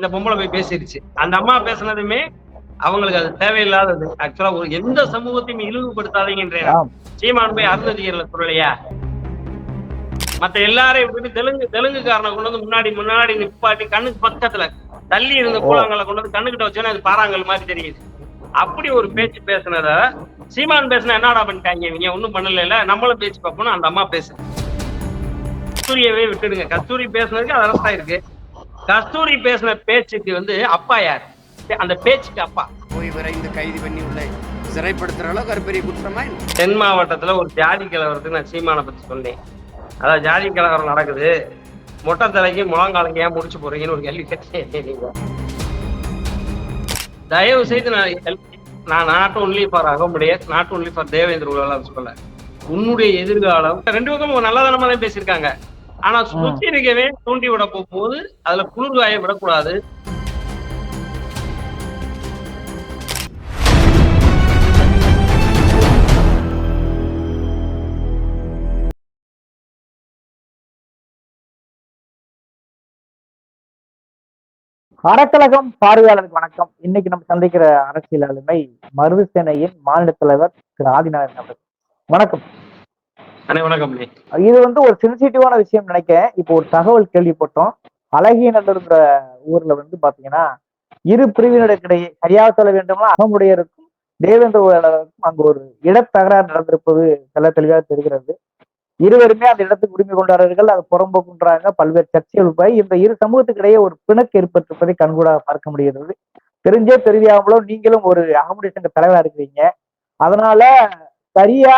இந்த பொம்பளை போய் பேசிருச்சு. அந்த அம்மா பேசுனதுமே அவங்களுக்கு அது தேவையில்லாதது. ஆக்சுவலா ஒரு எந்த சமூகத்தையும் இழிவுபடுத்தாதீங்கன்றேன். சீமான் போய் அருந்ததிகர்ல சொல்லலையா மத்த எல்லாரையும் விட்டுட்டு தெலுங்கு தெலுங்குக்காரனை கொண்டு வந்து முன்னாடி முன்னாடி நிப்பாட்டி கண்ணுக்கு பக்கத்துல தள்ளி இருந்த கூழாங்கல்ல கொண்டு வந்து கண்ணுக்கிட்ட வச்சோன்னா அது பாறாங்கல் மாதிரி தெரியுது. அப்படி ஒரு பேச்சு பேசுனத சீமான் பேசுனா என்னடா பண்ணிட்டாங்க இவங்க? ஒண்ணும் பண்ணல நம்மளும் பேச்சு பார்ப்போம்னு அந்த அம்மா பேசு கஸ்தூரியவே விட்டுடுங்க. கஸ்தூரி பேசுனதுக்கு அது அரசா இருக்கு கஸ்தூரி பேசின பேச்சுக்கு வந்து அப்பா யார்? அந்த பேச்சுக்கு அப்பா. போய் விரைந்து கைது பண்ணி உள்ள. சிறைப்படுத்துற அளவுக்கு ஒரு பெரிய குற்றமா? தென் மாவட்டத்துல ஒரு ஜாதி கலவரத்துக்கு நான் சீமானை பத்தி சொன்னேன். அதாவது ஜாதி கலவரம் நடக்குது. மொட்டை தலைக்கு முழங்காலங்க ஏன் முடிச்சு போறீங்கன்னு ஒரு கேள்வி கேட்டேன் நீங்க. தயவு செய்து நான் நான் not only for Agamudaiya not only for Devendra உலகம் சொல்லல. உன்னுடைய எதிர்காலம். ரெண்டு பக்கம் நல்லதனமா தான் பேசியிருக்காங்க. ஆனா சுத்திரிக்கவே தூண்டி விட போகும்போது அதுல குளிர்காய விடக்கூடாது. அறக்கழகம் பார்வையாளருக்கு வணக்கம். இன்னைக்கு நம்ம சந்திக்கிற அரசியல் ஆளுமை மருது சேனையின் மாநில தலைவர் திரு ஆதிநாதன் அவர்கள். வணக்கம். இது வந்து ஒரு சென்சிட்டிவான விஷயம் நினைக்கிறேன். இப்போ ஒரு தகவல் கேள்விப்பட்டோம். அழகியநல்லூர்ங்கிற ஊர்ல வந்து பாத்தீங்கன்னா இரு பிரிவினருக்கிடையே சரியாக சொல்ல வேண்டும்னா அகமுடையருக்கும் தேவேந்திரவருக்கும் அங்கு ஒரு இடத்தகராறு நடந்திருப்பது தெல்ல தெளிவாக தெரிகிறது. இருவருமே அந்த இடத்துக்கு உரிமை கொண்டாடுறார்கள் அது புறம்போக்குன்றாங்க. பல்வேறு சர்ச்சைகள் போய் இந்த இரு சமூகத்துக்கிடையே ஒரு பிணக்கு ஏற்பட்டிருப்பதை கண்கூடாக பார்க்க முடிகிறது. தெரிஞ்சே தெரியாமலோ நீங்களும் ஒரு அகமுடைய சங்க தலைவராக இருக்கிறீங்க. அதனால சரியா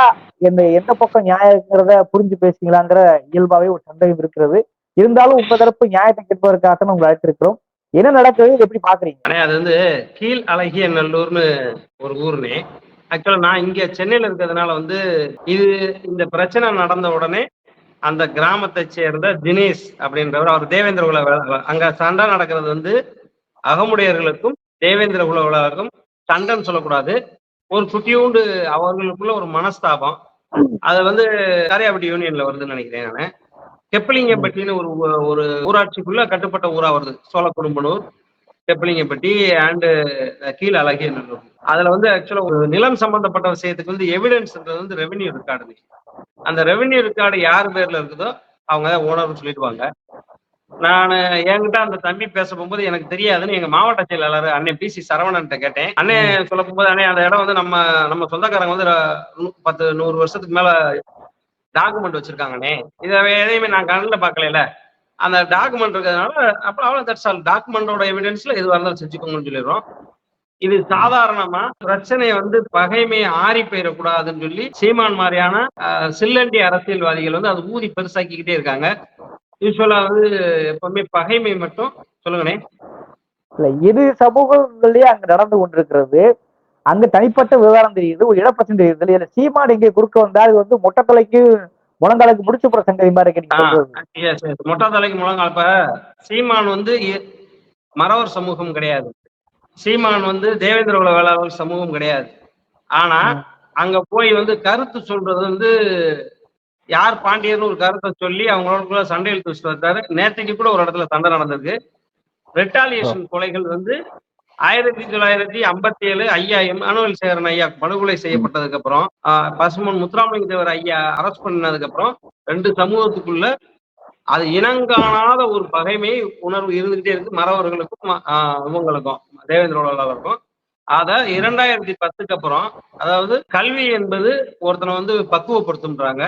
இந்த எந்த பக்கம் நியாயங்கிறத புரிஞ்சு பேசுவீங்களாங்கிற இயல்பாவே ஒரு சந்தேகம் இருக்கிறது. இருந்தாலும் உங்க தரப்பு நியாயத்தை கேட்பதற்காக உங்களை அழைத்திருக்கிறோம். என்ன நடக்குது எப்படி பாக்குறீங்க அண்ணே அது வந்து கீழ் அழகிய நல்லூர்னு ஒரு ஊர்னே. ஆக்சுவலா நான் இங்க சென்னையில இருக்கிறதுனால வந்து இது இந்த பிரச்சனை நடந்த உடனே அந்த கிராமத்தை சேர்ந்த தினேஷ் அப்படின்றவர் அவர் தேவேந்திர குல அங்க சண்டை நடக்கிறது வந்து அகமுடையர்களுக்கும் தேவேந்திர குல சண்டைன்னு சொல்லக்கூடாது. ஒரு குட்டியூண்டு அவர்களுக்குள்ள ஒரு மனஸ்தாபம். அது வந்து காரியாபட்டி யூனியன்ல வருதுன்னு நினைக்கிறேன் நான். கெப்பலிங்கப்பட்டின்னு ஒரு ஒரு ஊராட்சிக்குள்ள கட்டுப்பட்ட ஊரா வருது. சோழக்குடும்பனூர் கெப்பலிங்கப்பட்டி அண்டு கீழ் அழகிய அதுல வந்து ஆக்சுவலா ஒரு நிலம் சம்பந்தப்பட்ட விஷயத்துக்கு வந்து எவிடன்ஸ்ன்றது வந்து ரெவென்யூ ரெக்கார்டு அந்த ரெவென்யூ ரெக்கார்டு யார் பேர்ல இருக்குதோ அவங்க தான் ஓனர்னு சொல்லிடுவாங்க. நான் என்கிட்ட அந்த தம்பி பேச போகும்போது எனக்கு தெரியாதுன்னு எங்க மாவட்ட செயலாளர் அண்ணன் பி சி சரவணன்ட்ட கேட்டேன். அண்ணன் சொல்ல போகும்போது அண்ணே அந்த இடம் வந்து நம்ம நம்ம சொந்தக்காரங்க வந்து பத்து நூறு வருஷத்துக்கு மேல டாக்குமெண்ட் வச்சிருக்காங்கண்ணே. இதை எதையுமே நான் கண்ணில் பார்க்கல அந்த டாக்குமெண்ட் இருக்கிறதுனால அப்புறம் அவ்வளோ தட்ஸ் ஆல் டாக்குமெண்டோட எவிடன்ஸ்ல எதுவாக இருந்தாலும் செஞ்சுக்கோங்கன்னு சொல்லிடுறோம். இது சாதாரணமா பிரச்சனையை வந்து பகைமை ஆறி போயிடக்கூடாதுன்னு சொல்லி சீமான் மாதிரியான சில்லண்டி அரசியல்வாதிகள் வந்து அது ஊதி பெருசாக்கிக்கிட்டே இருக்காங்க. யூஸ்வலா வந்து எப்பவுமே பகைமை மட்டும் சொல்லுங்கண்ணே இல்ல இரு சமூகங்களே அங்க நடந்து கொண்டிருக்கிறது. அங்க தனிப்பட்ட விவகாரம் தெரியுது ஒரு இடப்பிரச்சனை தெரியுது. இல்ல சீமான் இங்கே குறுக்க வந்தா இது வந்து மொட்டத்தலைக்கு முழங்காலுக்கு முடிச்சு போற சங்கதி மாதிரி இருக்கு. மொட்டை தலைக்கு முழங்கால். இப்ப சீமான் வந்து மறவர் சமூகம் கிடையாது. சீமான் வந்து தேவேந்திர குல வேளாளர் சமூகம் கிடையாது. ஆனா அங்க போய் வந்து கருத்து சொல்றது வந்து யார் பாண்டியர்னு ஒரு கருத்தை சொல்லி அவங்களோட சண்டை இழுத்து வச்சுட்டு வந்தாரு. நேற்றுக்கு கூட ஒரு இடத்துல சண்டை நடந்திருக்கு. ரெட்டாலியேஷன் கொலைகள் வந்து ஆயிரத்தி தொள்ளாயிரத்தி ஐம்பத்தி ஏழு ஐயா எம். அனுவல் சேகரன் ஐயா படுகொலை செய்யப்பட்டதுக்கு அப்புறம் பசுமன் முத்துராமலிங்க தேவர் ஐயா அரெஸ்ட் பண்ணதுக்கு அப்புறம் ரெண்டு சமூகத்துக்குள்ள அது இனங்காணாத ஒரு பகைமை உணர்வு இருந்துகிட்டே இருக்கு. மறவர்களுக்கும் இவங்களுக்கும் தேவேந்திர உலகளுக்கும் அத இரண்டாயிரத்தி பத்துக்கு அப்புறம் அதாவது கல்வி என்பது ஒருத்தனை வந்து பக்குவப்படுத்துன்றாங்க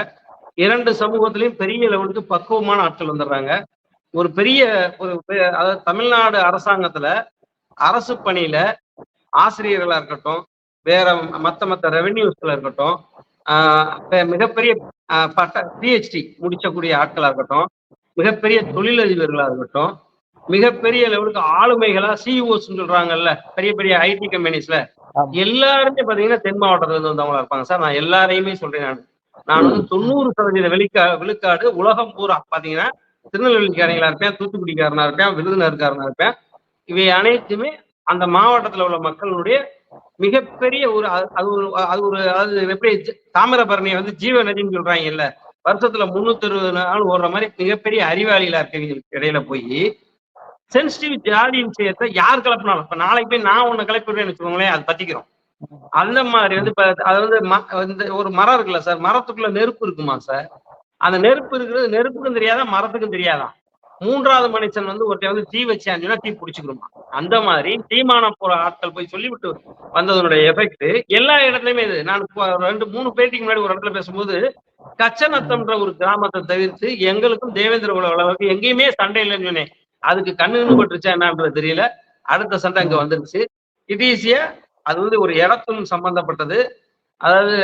இரண்டு சமூகத்திலையும் பெரிய லெவலுக்கு பக்குவமான ஆட்கள் வந்துடுறாங்க. ஒரு பெரிய ஒரு அதாவது தமிழ்நாடு அரசாங்கத்துல அரசு பணியில ஆசிரியர்களா இருக்கட்டும் வேற மத்த மத்த ரெவென்யூஸ்ல இருக்கட்டும் மிகப்பெரிய பட்ட பிஹெச்டி முடிச்சக்கூடிய ஆட்களா இருக்கட்டும் மிகப்பெரிய தொழிலதிபர்களா இருக்கட்டும் மிகப்பெரிய லெவலுக்கு ஆளுமைகளா சிஇஓஸ் சொல்றாங்கல்ல பெரிய பெரிய ஐடி கம்பெனிஸ்ல. எல்லாருமே பாத்தீங்கன்னா தென் மாவட்டத்துல இருந்து வந்தவங்களா இருப்பாங்க. சார் நான் எல்லாரையுமே சொல்றேன் நான். நான் வந்து தொண்ணூறு சதவீத வெளிக்கா விழுக்காடு உலகம் பூரா பாத்தீங்கன்னா திருநெல்வேலிக்காரங்களா இருப்பேன் தூத்துக்குடிக்காரனா இருப்பேன் விருதுநகர்காரனா இருப்பேன். இவை அனைத்துமே அந்த மாவட்டத்துல உள்ள மக்களுடைய மிகப்பெரிய ஒரு அது அது ஒரு அது ஒரு அது எப்படி தாமிரபரணியை வந்து ஜீவ நதின்னு சொல்றாங்க இல்ல. வருஷத்துல முன்னூத்தி அறுபது நாள் ஓடுற மாதிரி மிகப்பெரிய அறிவாளிகளா இருக்கவங்களுக்கு இடையில போய் சென்சிட்டிவ் ஜாதி விஷயத்தை யார் கிளப்பினாலும் இப்ப நாளைக்கு போய் நான் உன்னை கிளப்பிடுறேன்னு வச்சுக்கோங்களேன் அது பத்திக்கிறோம். அந்த மாதிரி வந்து இப்ப அது வந்து ம- ஒரு மரம் இருக்குல்ல சார் மரத்துக்குள்ள நெருப்பு இருக்குமா சார்? அந்த நெருப்பு இருக்கிறது நெருப்புக்கும் தெரியாதா மரத்துக்கும் தெரியாதா? மூன்றாவது மனுஷன் வந்து ஒருத்தர் வந்து தீ வச்சாங்கன்னா தீ பிடிச்சிக்கணுமா அந்த மாதிரி தீமானம் போற ஆட்கள் போய் சொல்லிவிட்டு வந்ததனுடைய எஃபெக்ட் எல்லா இடத்துலயுமே இது. நான் இப்போ ரெண்டு மூணு பேட்டிக்கு முன்னாடி ஒரு இடத்துல பேசும்போது கச்சநத்தம்ன்ற ஒரு கிராமத்தை தவிர்த்து எங்களுக்கும் தேவேந்திர உலகம் எங்கேயுமே சண்டை இல்லைன்னு சொன்னேன். அதுக்கு கண்ணுன்னு பட்டுருச்சா என்னன்றது தெரியல. அடுத்த சண்டை அங்க வந்துருச்சு. இட் ஈஸியா அது வந்து ஒரு இடத்தும் சம்பந்தப்பட்டது. அதாவது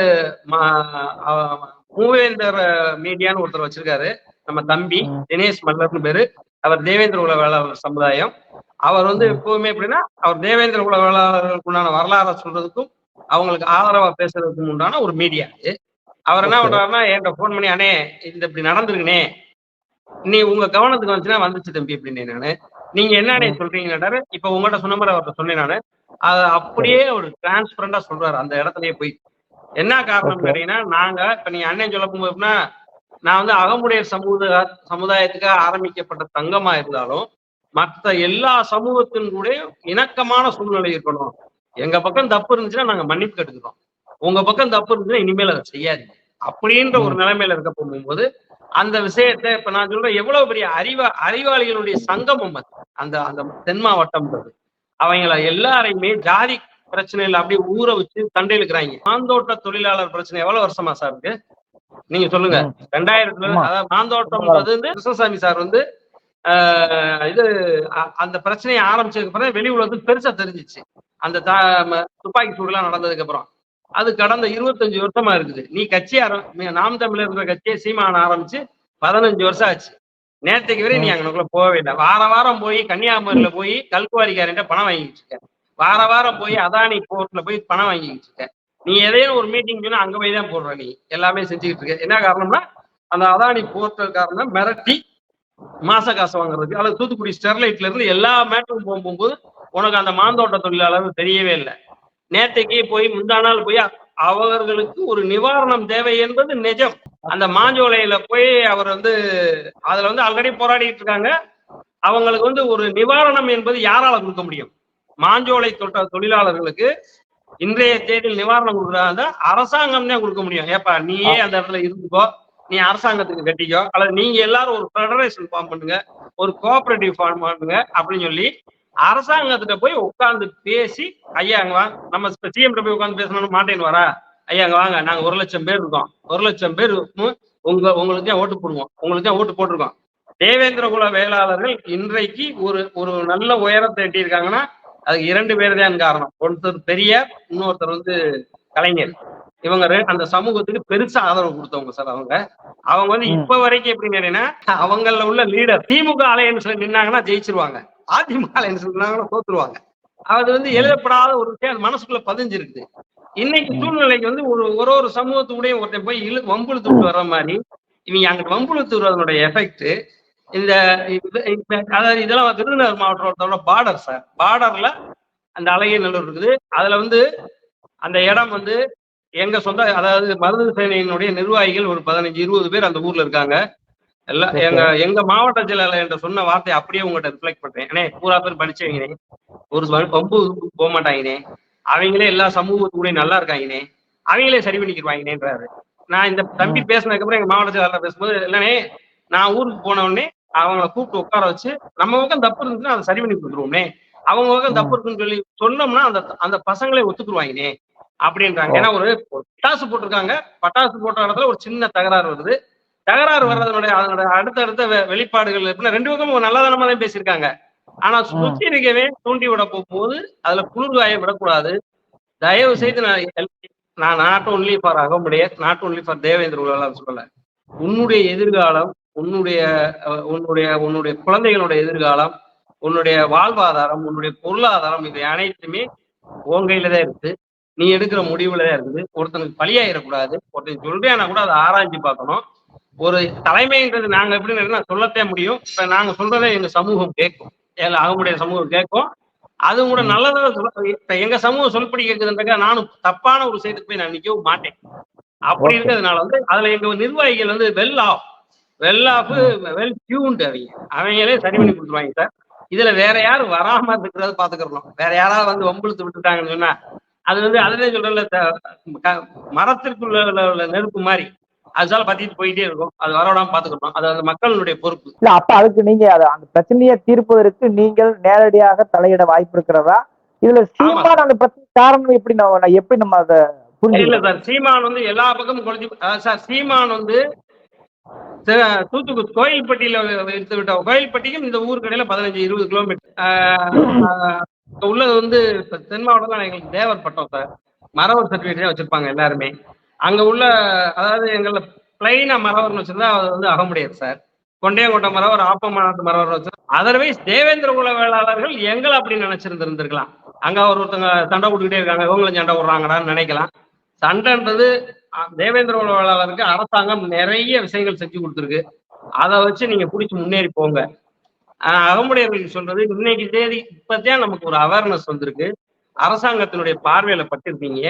மூவேந்தர் மீடியான்னு ஒருத்தர் வச்சிருக்காரு. நம்ம தம்பி. தினேஷ் மல்லர்னு பேரு. அவர் தேவேந்திர குல வேளாளர் சமுதாயம். அவர் வந்து எப்பவுமே எப்படின்னா அவர் தேவேந்திர குல வேளாளர்களுக்கு உண்டான வரலாறை சொல்றதுக்கும் அவங்களுக்கு ஆதரவா பேசுறதுக்கும் உண்டான ஒரு மீடியா இது அவர் என்ன. பண்றாருன்னா என்கிட்ட ஃபோன் பண்ணி அண்ணே இது இப்படி நடந்திருக்குனே. நீ உங்க கவனத்துக்கு வந்துச்சுன்னா வந்துச்சு தம்பி அப்படின்னு நானு. நீங்க என்னன்னே சொல்றீங்கன்னாரு இப்ப உங்கள்ட்ட சொன்ன மாதிரி அவர்கிட்ட சொன்னேன் நானு. அது அப்படியே ஒரு டிரான்ஸ்பரண்டா சொல்றாரு அந்த இடத்துலயே போய். என்ன காரணம். கேட்டீங்கன்னா நாங்க இப்ப நீங்க அண்ணன் சொல்ல போகும்போதுன்னா நான் வந்து அகமுடையர் சமூக சமுதாயத்துக்காக ஆரம்பிக்கப்பட்ட சங்கமா இருந்தாலும் மற்ற எல்லா சமூகத்தின் கூட இணக்கமான சூழ்நிலை இருக்கணும் எங்க பக்கம் தப்பு இருந்துச்சுன்னா நாங்க மன்னிப்பு கேட்டுக்கிறோம். உங்க பக்கம் தப்பு இருந்துச்சுன்னா இனிமேல் அதை செய்யாதீங்க. அப்படின்ற ஒரு நிலைமையில இருக்க போகும்போது அந்த விஷயத்தை இப்ப நான் சொல்றேன் எவ்வளவு பெரிய அறிவா அறிவாளிகளுடைய சங்கமம் அந்த அந்த தென் மாவட்டம்ன்றது. அவங்கள எல்லாரையுமே ஜாதி பிரச்சனையில அப்படியே ஊற வச்சு சண்டை இழுக்கிறாங்க. மாந்தோட்ட தொழிலாளர் பிரச்சனை எவ்வளவு வருஷமா சார் இருக்கு? நீங்க சொல்லுங்க. ரெண்டாயிரத்துல. அதாவது மாந்தோட்டம்ன்றது வந்து கிருஷ்ணசாமி சார் வந்து இது அந்த பிரச்சனையை ஆரம்பிச்சதுக்கு அப்புறம் வெளி உலகத்துக்கு பெருசா தெரிஞ்சிச்சு. அந்த துப்பாக்கி சூடுலாம் நடந்ததுக்கு அப்புறம். அது கடந்த இருபத்தஞ்சு வருஷமா இருக்குது. நீ கட்சி ஆரம் நாம் தமிழர் இருக்கிற கட்சியை சீமான ஆரம்பிச்சு பதினஞ்சு வருஷம் ஆச்சு. நேற்றுக்கு வரை நீ அங்கனுக்குள்ள போகவே இல்லை. வார வாரம் போய் கன்னியாகுமரியில போய் கல்குவாரிக்காரன் பணம் வாங்கிட்டு இருக்க. வார வாரம் போய் அதானி போர்ட்ல போய் பணம் வாங்கிட்டு இருக்க. நீ எதையும் ஒரு மீட்டிங் சொன்னா அங்க போய் தான் போடுற நீ. எல்லாமே செஞ்சுக்கிட்டு இருக்க. என்ன காரணம்னா அந்த அதானி போர்ட்டல் மிரட்டி மாச காசு வாங்குறதுக்கு அல்லது தூத்துக்குடி ஸ்டெர்லைட்ல இருந்து எல்லா மேட்டரும் போகும்போது உனக்கு அந்த மாந்தோட்ட தொழிலாளர் தெரியவே இல்லை. நேத்தைக்கு போய் முந்தா நாள் போய் அவர்களுக்கு ஒரு நிவாரணம் தேவை என்பது நிஜம். அந்த மாஞ்சோலையில போய் அவர் வந்து அதுல வந்து ஆல்ரெடி போராடிட்டு இருக்காங்க. அவங்களுக்கு வந்து ஒரு நிவாரணம் என்பது யாரால கொடுக்க முடியும்? மாஞ்சோலை தொட்ட தொழிலாளர்களுக்கு இன்றைய தேதியில் நிவாரணம் கொடுக்குறாங்க அரசாங்கம் தான் கொடுக்க முடியும். ஏப்பா நீயே அந்த இடத்துல இருந்துக்கோ நீ அரசாங்கத்துக்கு கட்டிக்கோ அல்லது நீங்க எல்லாரும் ஒரு ஃபெடரேஷன் ஃபார்ம் பண்ணுங்க ஒரு கோஆபரேட்டிவ் ஃபார்ம் பண்ணுங்க அப்படின்னு சொல்லி அரசாங்கத்திட்ட போய் உட்கார்ந்து பேசி ஐயா அங்க வாங்க நம்ம சிஎம் போய் உட்கார்ந்து பேசணும்னு மாட்டேன்னு வரா ஐயா அங்க வாங்க. நாங்க ஒரு லட்சம் பேர் இருக்கோம். ஒரு லட்சம் பேர். உங்க உங்களுக்கு தான் ஓட்டு போடுவோம். உங்களுக்கு தான் ஓட்டு போட்டிருக்கோம். தேவேந்திர குல வேளாளர்கள் இன்றைக்கு ஒரு ஒரு நல்ல உயரத்தை எட்டியிருக்காங்கன்னா அதுக்கு இரண்டு பேர் தான் காரணம். ஒருத்தர் பெரியார் இன்னொருத்தர் வந்து கலைஞர். இவங்க அந்த சமூகத்துக்கு பெருசா ஆதரவு கொடுத்தவங்க சார் அவங்க. அவங்க வந்து. இப்ப வரைக்கும் எப்படி கேட்டீங்கன்னா அவங்கள உள்ள லீடர் திமுக அலையன்ஸ் நின்னாங்கன்னா ஜெயிச்சிருவாங்க. அதிமுக அலையன்ஸ் நின்னாங்கன்னா தோத்துருவாங்க. அது வந்து எழுதப்படாத ஒரு விஷயம் அது மனசுக்குள்ள பதிஞ்சிருக்குது. இன்னைக்கு சூழ்நிலைக்கு வந்து ஒரு ஒரு ஒரு சமூகத்துடைய ஒருத்தன் போய் இழு வம்புழுத்து விட்டு வர்ற மாதிரி இவங்க அங்கிட்டு வம்புழுத்து விடுறதனுடைய எஃபெக்ட் இந்த அதாவது இதெல்லாம் விருதுநகர் மாவட்டத்தோட பார்டர் சார் பார்டர்ல அந்த அழகிய நல்லூர் இருக்குது. அதுல வந்து அந்த இடம் வந்து எங்க சொந்த அதாவது மருது சேனையினுடைய நிர்வாகிகள் ஒரு பதினஞ்சு இருபது பேர் அந்த ஊர்ல இருக்காங்க. எல்லாம். எங்க எங்க மாவட்ட செயலாளர் என்ற சொன்ன வார்த்தை அப்படியே உங்கள்கிட்ட ரிஃப்ளெக்ட் பண்றேன். ஏன்னா பூரா பேர் படிச்சவங்கனே ஒரு வ- வம்பு போக மாட்டாங்கனே அவங்களே எல்லா சமூகத்து கூட நல்லா இருக்காங்கனே. அவங்களே சரி பண்ணிக்கிடுவாங்கனேன்றாரு நான் இந்த தம்பி பேசினதுக்கு அப்புறம் எங்க மாவட்ட செயலாளர் பேசும்போது இல்லனே நான் ஊருக்கு போன உடனே அவங்கள கூப்பிட்டு உட்கார வச்சு நம்ம பக்கம் தப்பு இருந்துச்சுன்னா அதை சரி பண்ணி கொடுத்துருவோம்னே. அவங்க பக்கம் தப்பு இருக்குன்னு சொல்லி சொன்னோம்னா அந்த அந்த பசங்களே ஒத்துக்குருவாங்கனே. அப்படின்றாங்க. ஏன்னா ஒரு பட்டாசு போட்டிருக்காங்க. பட்டாசு போட்ட இடத்துல ஒரு சின்ன தகராறு வருது. தகராறு வர்றதனுடைய அதனுடைய அடுத்தடுத்த வெளிப்பாடுகள் ரெண்டு பக்கமும் நல்லதனமா தான் பேசியிருக்காங்க. ஆனா சுத்தி இருக்கவே தூண்டி விட போகும்போது அதுல குளிர் காய விடக்கூடாது. தயவு செய்து நான் நான் not only for Agamudaiya not only for Devendra உலகம் சொல்லல. உன்னுடைய எதிர்காலம் உன்னுடைய உன்னுடைய உன்னுடைய குழந்தைகளுடைய எதிர்காலம் உன்னுடைய வாழ்வாதாரம் உன்னுடைய பொருளாதாரம் இவை அனைத்துமே உன் கையில தான் இருக்குது நீ எடுக்கிற முடிவுல தான் இருக்குது. ஒருத்தனுக்கு பலியாயிடக்கூடாது ஒருத்தன் சொல்றேன்னா கூட அதை ஆராய்ஞ்சு பார்க்கணும். ஒரு தலைமைன்றது நாங்க எப்படி சொல்லத்தே முடியும். இப்ப நாங்க சொல்றதை எங்க சமூகம் கேட்கும். அவங்களுடைய சமூகம் கேட்கும். அதுவும் கூட நல்லதா சொல்ல இப்ப எங்க சமூகம் சொல்படி கேட்குதுன்றக்கா நானும் தப்பான ஒரு செய்திக்கு போய் நான் நிக்கவும் மாட்டேன். அப்படி. இருக்கிறதுனால வந்து அதுல எங்க நிர்வாகிகள் வந்து well off well off well tuned அவங்க. அவங்களே சரி பண்ணி கொடுத்துருவாங்க சார். இதுல வேற யாரும் வராம இருக்கிறத பாத்துக்கிறோம் வேற யாராவது வந்து வம்பிழுத்து விட்டுட்டாங்கன்னு சொன்னா அது வந்து அதுல சொல்றல மரத்திற்குள்ள நெருப்பு மாதிரி. அதுனால பத்திட்டு போயிட்டே இருக்கும். அது வரவிடாம பாத்துக்கணும். அது அந்த மக்களுடைய பொறுப்பு. இல்ல அப்ப அதுக்கு நீங்க அந்த பிரச்சனையை தீர்ப்பதற்கு நீங்கள் நேரடியாக தலையிட வாய்ப்பு இருக்கிறதா? இதுல சீமான் அந்த பிரச்சனை காரணம் எப்படி நம்ம நான் எப்படி நம்ம அதை இல்ல சார். சீமான் வந்து எல்லா பக்கமும் குறைஞ்சி சார் சீமான் வந்து தி- தூத்துக்குடி கோயில்பட்டியில எடுத்து விட்ட கோயில்பட்டிக்கும் இந்த ஊருக்கு இடையில பதினஞ்சு இருபது கிலோமீட்டர். உள்ளது வந்து இப்ப தென் மாவட்டம் எங்களுக்கு தேவர் பட்டம் சார். மரவர் சர்டிஃபிகேட் வச்சிருப்பாங்க எல்லாருமே. அங்க உள்ள அதாவது எங்களை பிளைனா மரவர்னு வச்சிருந்தா அது வந்து அகமுடையர் சார். கொண்டையங்கோட்டை மரவர் ஆப்பமானத்து மரவர் வச்சு அதர்வைஸ் தேவேந்திர குல வேளாளர்கள் எங்களை அப்படி நினைச்சிருந்திருந்திருக்கலாம். அங்க ஒரு ஒருத்தங்க சண்டை விட்டுக்கிட்டே இருக்காங்க இவங்களும் சண்டை விடுறாங்கடான்னு நினைக்கலாம். சண்டைன்றது தேவேந்திர குல வேளாளருக்கு அரசாங்கம் நிறைய விஷயங்கள் செஞ்சு கொடுத்துருக்கு. அதை வச்சு நீங்க பிடிச்சி முன்னேறி போங்க. ஆஹ், சொல்றது. இன்னைக்கு தேதி இப்பதான் நமக்கு ஒரு அவேர்னஸ் வந்திருக்கு. அரசாங்கத்தினுடைய பார்வையில பட்டிருக்கீங்க.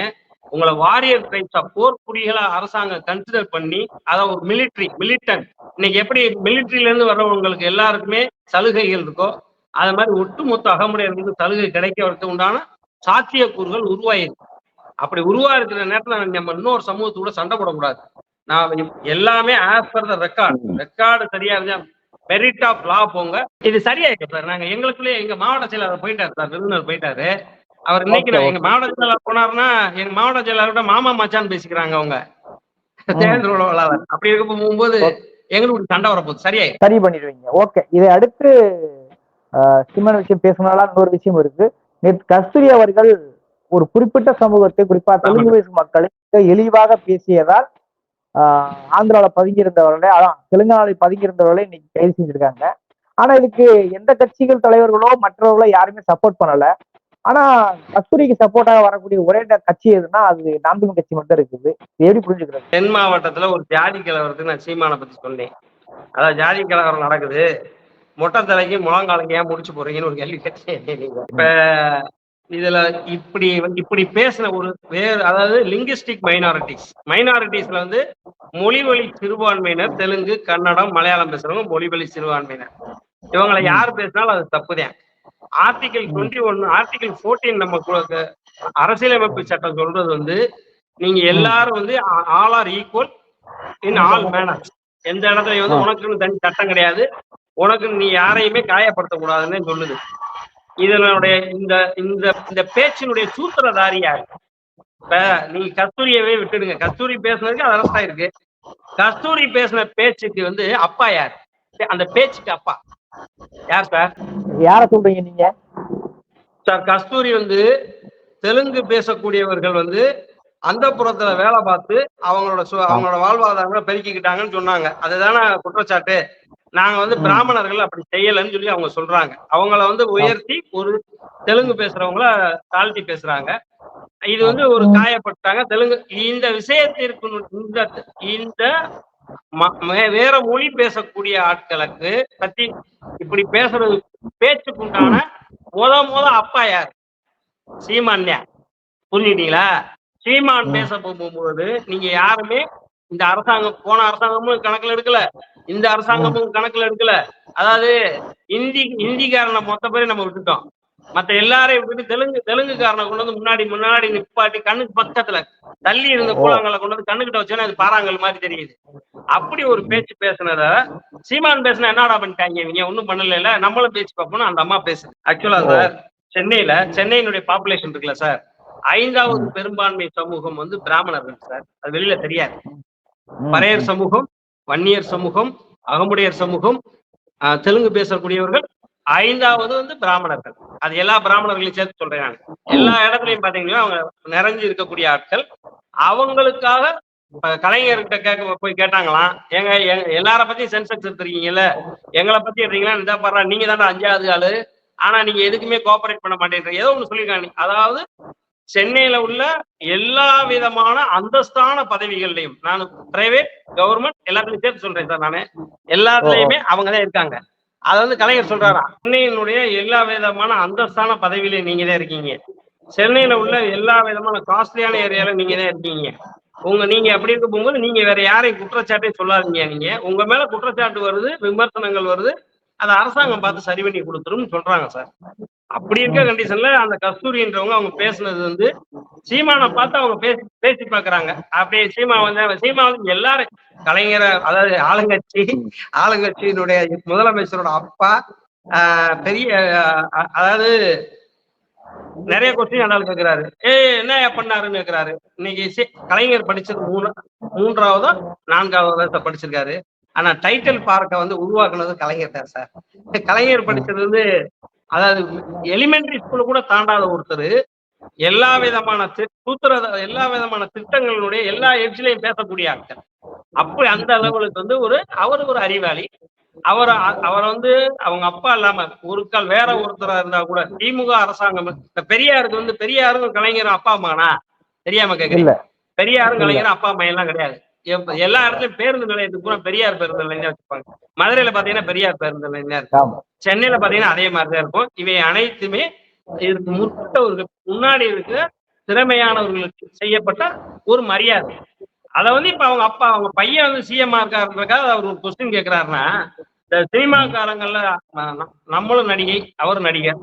உங்களை வாரியர் ட்ரைப்ஸ் போர் குடிகளா அரசாங்கம் கன்சிடர் பண்ணி அதை ஒரு மிலிட்ரி மிலிட்டன் இன்னைக்கு எப்படி மிலிட்ரியில இருந்து வர்றவங்களுக்கு எல்லாருக்குமே சலுகைகள் இருக்கோ அது மாதிரி ஒட்டுமொத்த அகமுடையர்களுக்கு சலுகை கிடைக்கிறதுக்கு உண்டான சாத்தியக்கூறுகள் உருவாயிருக்கு. அப்படி உருவா இருக்கிற நேரத்துல நம்ம இன்னொரு சமூகத்தோட சண்டை போடக்கூடாது. நான் எல்லாமே as per the record record சரியா இருந்தா மெரிட் ஆஃப் லா போங்க. இது சரியாயிருக்கு சார் நாங்க எங்களுக்குள்ளே எங்க மாவட்ட செயலாளர் போயிட்டாரு சார் விருந்தினர் போயிட்டாரு. அவர் இன்னைக்கு எங்க மாவட்ட செயலாளர் போனாருன்னா எங்க மாவட்ட செயலாளர்கிட்ட மாமா மச்சான் பேசிக்கிறாங்க அவங்க. அப்படி இருக்க போகும்போது எங்களுக்கு சண்டை வரப்போகுது. சரியாயிருக்கு சரி பண்ணிடுவீங்க. ஓகே இதை அடுத்து சிம்மன் விஷயம் பேசணும்னா இன்னொரு விஷயம் இருக்கு. நேற்று கஸ்தூரி அவர்கள் ஒரு குறிப்பிட்ட சமூகத்தை குறிப்பா தெலுங்கு பேசும் மக்களை மிக எளிவாக பேசியதால் ஆஹ், ஆந்திரால பதுங்கியிருந்தவர்களை அதான் தெலுங்கானாவில் பதுங்கியிருந்தவர்களை இன்னைக்கு கைது செஞ்சிருக்காங்க. ஆனா இதுக்கு எந்த கட்சிகள் தலைவர்களோ மற்றவர்களோ யாருமே சப்போர்ட் பண்ணல. ஆனா கஸ்தூரிக்கு சப்போர்ட்டாக வரக்கூடிய ஒரே கட்சி எதுன்னா அது நாம் தமிழ் கட்சி மட்டும் இருக்குது. எப்படி புரிஞ்சுக்கிறது? தென் மாவட்டத்துல ஒரு ஜாதி கலவரத்துக்கு நான் சீமான பத்தி சொன்னேன். அதாவது ஜாதி கலவரம் நடக்குது. மொட்டை தலைக்கு முழங்காலங்க ஏன் முடிச்சு போறீங்கன்னு ஒரு கேள்வி கேட்டேன் இப்ப இதுல இப்படி இப்படி பேசின ஒரு வேறு அதாவது லிங்குஸ்டிக் மைனாரிட்டிஸ் மைனாரிட்டிஸ்ல வந்து மொழிவழி சிறுபான்மையினர் தெலுங்கு கன்னடம் மலையாளம் பேசுறவங்க மொழிவழி சிறுபான்மையினர். இவங்களை யார் பேசினாலும் அது தப்புதான். ஆர்டிகல் டுவெண்ட்டி ஒன்னு ஆர்டிகல் ஃபோர்டீன் நம்ம அரசியலமைப்பு சட்டம் சொல்றது வந்து நீங்க எல்லாரும் வந்து all are equal in all manner எந்த இடத்துலயும் வந்து உனக்குன்னு தனி சட்டம் கிடையாது உனக்கு நீ யாரையுமே காயப்படுத்த கூடாதுன்னு சொல்லுது. இதனுடைய இந்த இந்த இந்த பேச்சினுடைய சூத்திரதாரி யாரு? இப்ப நீங்க கஸ்தூரியவே விட்டுடுங்க. கஸ்தூரி பேசுனதுக்கு அது அரசா இருக்கு. கஸ்தூரி பேசின பேச்சுக்கு வந்து அப்பா யார்? அந்த பேச்சுக்கு அப்பா. யார் சார்? யார சொல்றீங்க நீங்க? சார் கஸ்தூரி வந்து தெலுங்கு பேசக்கூடியவர்கள் வந்து அந்த புறத்துல வேலை பார்த்து அவங்களோட அவங்களோட வாழ்வாதாரங்களை பெருக்கிக்கிட்டாங்கன்னு சொன்னாங்க. அதுதானே குற்றச்சாட்டு. நாங்க வந்து. பிராமணர்கள் அப்படி செய்யலைன்னு சொல்லி அவங்க சொல்றாங்க. அவங்கள வந்து உயர்த்தி ஒரு தெலுங்கு பேசுறவங்கள தாழ்த்தி பேசுறாங்க. இது வந்து ஒரு காயப்பட்டாங்க. தெலுங்கு இந்த விஷயத்திற்கு இந்த இந்த வேற மொழி பேசக்கூடிய ஆட்களுக்கு பத்தி இப்படி பேசுறது பேச்சுக்குண்டான முத முத அப்பா யார்? சீமான்யா. புரிஞ்சுக்கிட்டீங்களா? சீமான். பேச போகும்போது நீங்க யாருமே இந்த அரசாங்கம் போன அரசாங்கமும் கணக்குல எடுக்கல. இந்த அரசாங்கமும் கணக்குல எடுக்கல. அதாவது இந்தி இந்திக்காரனை மொத்த பேரையும் நம்ம விட்டுட்டோம். மத்த எல்லாரையும் விட்டுட்டு தெலுங்கு தெலுங்குக்காரனை கொண்டு வந்து முன்னாடி முன்னாடி நிப்பாட்டி கண்ணுக்கு பக்கத்துல தள்ளி இருந்த கூழாங்கல்ல கொண்டு வந்து கண்ணுக்கிட்ட வச்சோன்னா அது பாறாங்கல் மாதிரி தெரியுது. அப்படி ஒரு பேச்சு பேசுனத சீமான் பேசுனா என்னடா பண்ணிட்டாங்க இவங்க? ஒண்ணும் பண்ணல நம்மளும் பேச்சு பார்ப்போம்னு அந்த அம்மா பேசுது. ஆக்சுவலா சார் சென்னையில சென்னையினுடைய பாப்புலேஷன் இருக்குல்ல சார் ஐந்தாவது பெரும்பான்மை சமூகம் வந்து பிராமணர்கள் சார். அது வெளியில தெரியாது. பறையர் சமூகம் வன்னியர் சமூகம் அகமுடையர் சமூகம் ஆஹ், தெலுங்கு பேசக்கூடியவர்கள் ஐந்தாவது வந்து பிராமணர்கள். அது எல்லா பிராமணர்களையும் சேர்த்து சொல்றேன் நான். எல்லா இடத்துலயும் பாத்தீங்கன்னா அவங்க நிறைஞ்சு இருக்கக்கூடிய ஆட்கள். அவங்களுக்காக கலைஞர்கிட்ட கேட்க போய் கேட்டாங்களாம். ஏங்க எங்க- எல்லார பத்தியும் சென்செக்ஸ் எடுத்துருக்கீங்கல்ல. எங்களை பத்தி எடுறீங்களா இந்த பாரு நீங்க தானே அஞ்சாவது ஆளு. ஆனா நீங்க எதுக்குமே கோஆபரேட் பண்ண மாட்டேங்கிறீங்க ஏதோ ஒண்ணு சொல்லிருக்காங்க அதாவது சென்னையில உள்ள எல்லா விதமான அந்தஸ்தான பதவிகள்லையும் நான் பிரைவேட் கவர்மெண்ட் எல்லாத்துலயும் சேர்த்து சொல்றேன் சார் நானு. எல்லாத்துலயுமே அவங்க தான் இருக்காங்க. அத வந்து கலைஞர் சொல்றாரா? சென்னையினுடைய எல்லா விதமான அந்தஸ்தான பதவியில நீங்க தான் இருக்கீங்க. சென்னையில உள்ள எல்லா விதமான காஸ்ட்லியான ஏரியால நீங்க தான் இருக்கீங்க. உங்க நீங்க அப்படி இருக்க போகும்போது நீங்க வேற யாரையும் குற்றச்சாட்டே சொல்லாதீங்க நீங்க. உங்க மேல குற்றச்சாட்டு வருது விமர்சனங்கள் வருது அதை அரசாங்கம் பார்த்து சரி பண்ணி கொடுத்துரும் சொல்றாங்க சார். அப்படி இருக்க கண்டிஷன்ல அந்த கஸ்தூரின்றவங்க அவங்க பேசுனது வந்து சீமானை பார்த்து அவங்க பேசி பேசி பாக்குறாங்க அப்படியே சீமா வந்து சீமா வந்து எல்லாரும் கலைஞர அதாவது ஆளுங்கட்சி ஆளுங்கட்சியினுடைய முதலமைச்சரோட அப்பா பெரிய அதாவது நிறைய கொஸ்டின் அண்ணால் கேக்குறாரு. ஏய் என்ன பண்ணாருன்னு கேக்குறாரு. இன்னைக்கு கலைஞர் படிச்சது மூணு மூன்றாவதோ நான்காவது படிச்சிருக்காரு. ஆனா டைட்டில் பார்க்க வந்து உருவாக்குனது கலைஞர் தான் சார். கலைஞர் படிச்சது வந்து அதாவது எலிமெண்டரி ஸ்கூல்ல கூட தாண்டாத ஒருத்தர் எல்லா விதமான சூத்திர எல்லா விதமான திட்டங்களுடைய எல்லா எட்ஜ்லயும் பேசக்கூடிய ஆட்கள் அப்படி அந்த லெவலுக்கு வந்து ஒரு அவர் ஒரு அறிவாளி. அவர் அவர் வந்து அவங்க அப்பா இல்லாம ஒரு கால் வேற ஒருத்தரா இருந்தா கூட திமுக அரசாங்கம் பெரியாருக்கு வந்து பெரியாரும் கலைஞரும் அப்பா அம்மானா? தெரியாம கேக்குறீங்க? பெரியாரும் கலைஞரும் அப்பா அம்மா எல்லாம் கிடையாது. எல்லா இடத்துலயும் பேருந்து நிலையத்துக்கு பூரா பெரியார் பேருந்து நிலையம் வச்சிருப்பாங்க மதுரையில பாத்தீங்கன்னா பெரியார் பேருந்து நிலையம் இருக்கு. ஆமா. சென்னையில பாத்தீங்கன்னா அதே மாதிரிதான் இருக்கும். இவை அனைத்துமே இதுக்கு முற்பட்டவர்கள் முன்னாடி இருக்கிற திறமையானவர்களுக்கு செய்யப்பட்ட ஒரு மரியாதை. அத வந்து இப்ப அவங்க அப்பா அவங்க பையன் வந்து சிஎம் இருக்காருன்றதுக்காக அவர் ஒரு கொஸ்டின் கேக்குறாருன்னா இந்த சினிமா காலங்கள்ல நம்மளும் நடிகை அவரும் நடிகர்.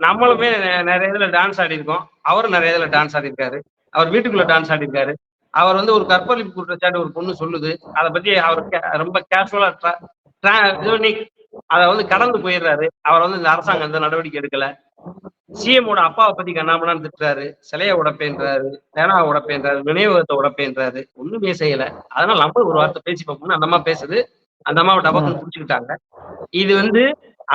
நம்மளுமே நிறைய இதுல டான்ஸ் ஆடி இருக்கோம் அவரும் நிறைய இதுல டான்ஸ் ஆடி இருக்காரு அவர் வீட்டுக்குள்ள டான்ஸ் ஆடி இருக்காரு அவர் வந்து ஒரு கற்பழிப்பு குற்றச்சாட்டு ஒரு பொண்ணு சொல்லுது. அதை பத்தி அவர் ரொம்ப கேஷுவலா அதை வந்து கடந்து போயிடுறாரு. அவர் வந்து இந்த அரசாங்கம் எந்த நடவடிக்கை எடுக்கல. சிஎமோட அப்பாவை பத்தி கண்ணாமண்ணான்னு திட்டுறாரு. சிலைய உடப்பேன்றாரு பேனா உடப்பேன்றாரு நினைவகத்தை உடப்பேன்றாரு. ஒண்ணுமே செய்யல அதனால நம்ம ஒரு வார்த்தை பேசி பார்ப்போம்னு அந்த அம்மா பேசுது. அந்த அம்மாவை டபக்குன்னு புடிச்சுக்கிட்டாங்க. இது வந்து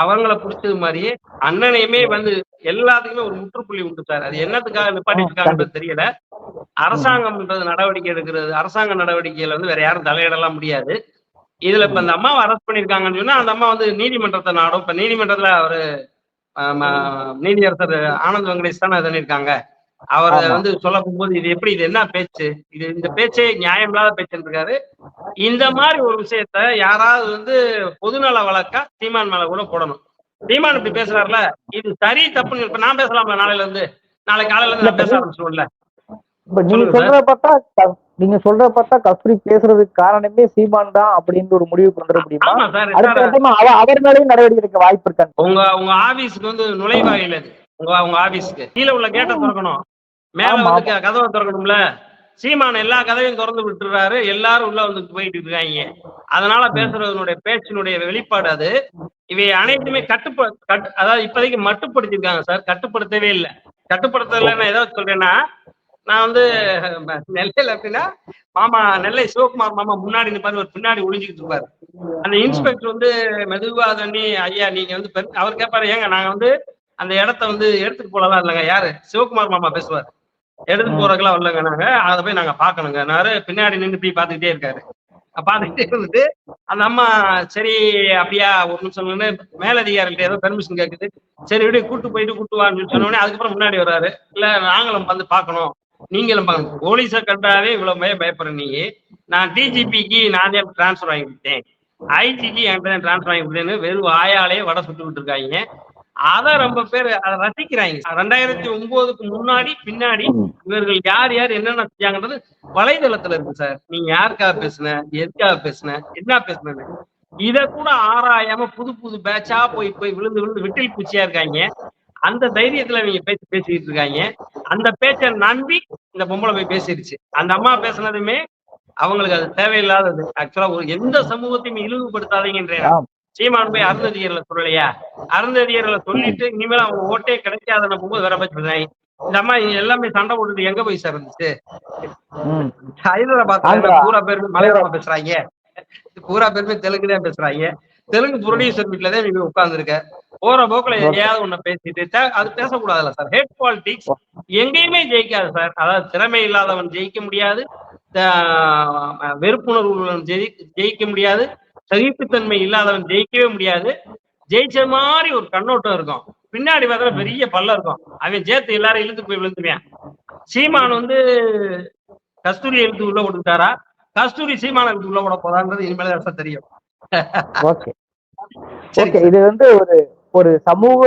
அவங்கள புடிச்சது மாதிரியே அண்ணனையுமே வந்து எல்லாத்துக்குமே ஒரு முற்றுப்புள்ளி உண்டு சார். அது என்னத்துக்காக நிப்பாட்டிட்டு இருக்காங்கன்றது தெரியல. அரசாங்கம்ன்றது நடவடிக்கை எடுக்கிறது அரசாங்க நடவடிக்கையில வந்து வேற யாரும் தலையிடலாம் முடியாது. இதுல இப்ப இந்த அம்மாவை அரெஸ்ட் பண்ணிருக்காங்கன்னு சொன்னா அந்த அம்மா வந்து நீதிமன்றத்தை நாடும். இப்ப நீதிமன்றத்துல அவரு நீதியரசர் ஆனந்த் வெங்கடேஷ் தானே பண்ணிருக்காங்க அவர். வந்து சொல்ல போகும்போது இது எப்படி இது என்ன பேச்சு? இது இந்த பேச்சே நியாயம் இல்லாத பேச்சுன்னு இருக்காரு இந்த மாதிரி ஒரு விஷயத்த யாராவது வந்து பொதுநல வழக்கா சீமான் மேல கூட போடணும். சீமான் இப்படி பேசுறாருல இது சரி தப்புன்னு இப்ப நான் பேசலாம்ல நாளையில இருந்து? நாளை காலையில இருந்து பேச ஆரம்பிச்சிடும்ல நீங்க சொல்றத பார்த்தா நீங்க சொல்றத பார்த்தா கஸ்தூரி பேசுறதுக்கு காரணமே சீமான் தான் அப்படின்னு ஒரு முடிவுக்கு வந்துட முடியுமா? அடுத்த அவ அவர் மேலேயும் நடவடிக்கை எடுக்க வாய்ப்பு இருக்காங்க உங்க உங்க ஆபீஸ்க்கு வந்து நுழைவாயில் அது உங்க உங்க ஆபீஸ்க்கு. கீழே உள்ள கேட்டை திறக்கணும். மேல. வந்து கதவை திறக்கணும்ல. சீமான எல்லா கதவையும் திறந்து விட்டுறாரு. எல்லாரும் உள்ள வந்து போயிட்டு இருக்காங்க. அதனால பேசுறதனுடைய பேச்சினுடைய வெளிப்பாடு அது. இவை அனைத்துமே கட்டுப்ப கட்டு அதாவது இப்போதைக்கு மட்டுப்படுத்திருக்காங்க சார். கட்டுப்படுத்தவே இல்லை. கட்டுப்படுத்தல நான் ஏதாவது சொல்றேன்னா நான் வந்து நெல்லையில அப்படின்னா மாமா நெல்லை சிவகுமார் மாமா முன்னாடி நிப்பாரு. ஒரு பின்னாடி ஒளிஞ்சுக்கிட்டு இருப்பாரு. அந்த இன்ஸ்பெக்டர் வந்து மெதுவா தண்ணி ஐயா நீங்க வந்து அவர் கேட்பாரு ஏங்க நாங்க வந்து அந்த இடத்த வந்து எடுத்துட்டு போலாம் இல்லைங்க. யாரு? சிவகுமார் மாமா பேசுவார். எடுத்து போறதுக்கெல்லாம் வரலங்க நாங்க. அதை போய் நாங்க பாக்கணுங்க நாரு பின்னாடி நின்று போய் பாத்துக்கிட்டே இருக்காரு. பாத்துக்கிட்டே இருந்துட்டு அந்த அம்மா சரி அப்படியா ஒரு நிமிஷம் நின்னு மேலதிகாரிகிட்ட ஏதோ பெர்மிஷன் கேக்குது. சரி விடு கூட்டு போயிட்டு கூட்டு வான்னு சொன்ன அதுக்கப்புறம் முன்னாடி வர்றாரு. இல்ல நாங்களும் வந்து பார்க்கணும். நீங்களும் பார்க்கணும் போலீஸை கண்டாவே இவ்வளவு பய பயப்படுற நீங்க நான் டிஜிபிக்கு நான் தான் டிரான்ஸ்ஃபர் வாங்கி கொடுத்தேன் ஐஜிக்கு என்கிட்ட தான் டிரான்ஸ்ஃபர் வாங்கி கொடுத்தேன்னு வெறும் ஆயாலே வடை சுட்டு இருக்காங்க. அத ரொம்ப பேர் அதை ரசிக்கிறாங்க. ரெண்டாயிரத்தி ஒன்பதுக்கு முன்னாடி பின்னாடி இவர்கள் யார் யார் என்னென்ன செஞ்சாங்கன்றது வலைதளத்துல இருக்கு சார். நீங்க யாருக்காக பேசுன எதுக்காக பேசுன என்ன பேசுனது இத கூட ஆராயாம புது புது பேட்சா போய் போய் விழுந்து விழுந்து விட்டில் பூச்சியா இருக்காங்க. அந்த தைரியத்துல இவங்க பேசி பேசிக்கிட்டு இருக்காங்க. அந்த பேச்சை நம்பி இந்த பொம்பளை போய் பேசிருச்சு. அந்த அம்மா பேசுனதுமே அவங்களுக்கு அது தேவையில்லாதது. ஆக்சுவலா ஒரு எந்த சமூகத்தையும் இழிவுபடுத்தாதீங்கன்றேன். ஆம். சீமான் போய் அருந்ததியர்ல சொல்லலையா? அருந்ததியர்ல சொல்லிட்டு இனிமேல் அவங்க ஓட்டே கிடைக்காதுன்னு போகும்போது வேற சொல்றாங்க இந்த அம்மா எல்லாமே சண்டை போட்டுட்டு எங்க போய் சேர்ந்துச்சு. ஹைதராபாத். பூரா பேருமே மலையாளமா பேசுறாங்க. பூரா பேருமே தெலுங்கு தான் பேசுறாங்க. தெலுங்கு ப்ரொடியூசர் வீட்டுல தான் நீங்க உட்கார்ந்துருக்க. போற போக்குல எதையாவது ஒண்ணு பேசிட்டு அது பேசக்கூடாதுல்ல சார். ஹேட் பாலிடிக்ஸ் எங்கேயுமே ஜெயிக்காது சார். அதாவது திறமை இல்லாதவன் ஜெயிக்க முடியாது. வெறுப்புணர்வு ஜெயிக்க முடியாது. சகிப்புத்தன்மை இல்லாதவன் ஜெயிக்கவே முடியாது. ஜெயிச்ச மாதிரி ஒரு கண்ணோட்டம் இருக்கும். பின்னாடி பார்த்தா பெரிய பல்ல இருக்கும். அவன் சேர்த்து எல்லாரும் இழுத்து போய் விழுந்துருவான். சீமான் வந்து கஸ்தூரி எழுத்து உள்ள போட்டுக்கிட்டாரா கஸ்தூரி சீமான எழுத்து உள்ள விட போதான்றது இனிமேல் தான் தெரியும். ஓகே. சரி ஓகே இது வந்து ஒரு ஒரு சமூக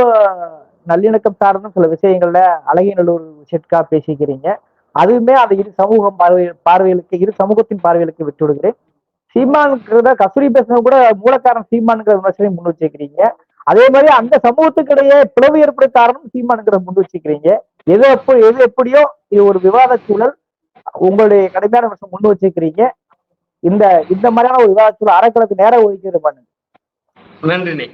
நல்லிணக்கம் சார்ந்த சில விஷயங்கள்ல அழகியநல்லூர் செட்கா பேசிக்கிறீங்க. அதுவுமே அதை இரு சமூகம் பார்வை பார்வைகளுக்கு இரு சமூகத்தின் பார்வைகளுக்கு விட்டு விடுகிறேன் சீமானுங்கிறத கஸ்தூரி பேசுனது கூட மூலக்காரன் சீமானுங்கிற விமர்சனையும் முன் வச்சுக்கிறீங்க அதே மாதிரி அந்த சமூகத்துக்கிடையே பிளவு ஏற்பட காரணம் சீமானுங்கிற முன் வச்சுக்கிறீங்க எது எப்போ எது எப்படியோ இது ஒரு விவாத சூழல் உங்களுடைய கடுமையான விமர்சனம் முன் வச்சுக்கிறீங்க இந்த இந்த மாதிரியான ஒரு விவாத சூழல் அறக்களத்துக்கு நேரம் ஒதுக்கீடு பண்ணுங்க. நன்றி நன்றி.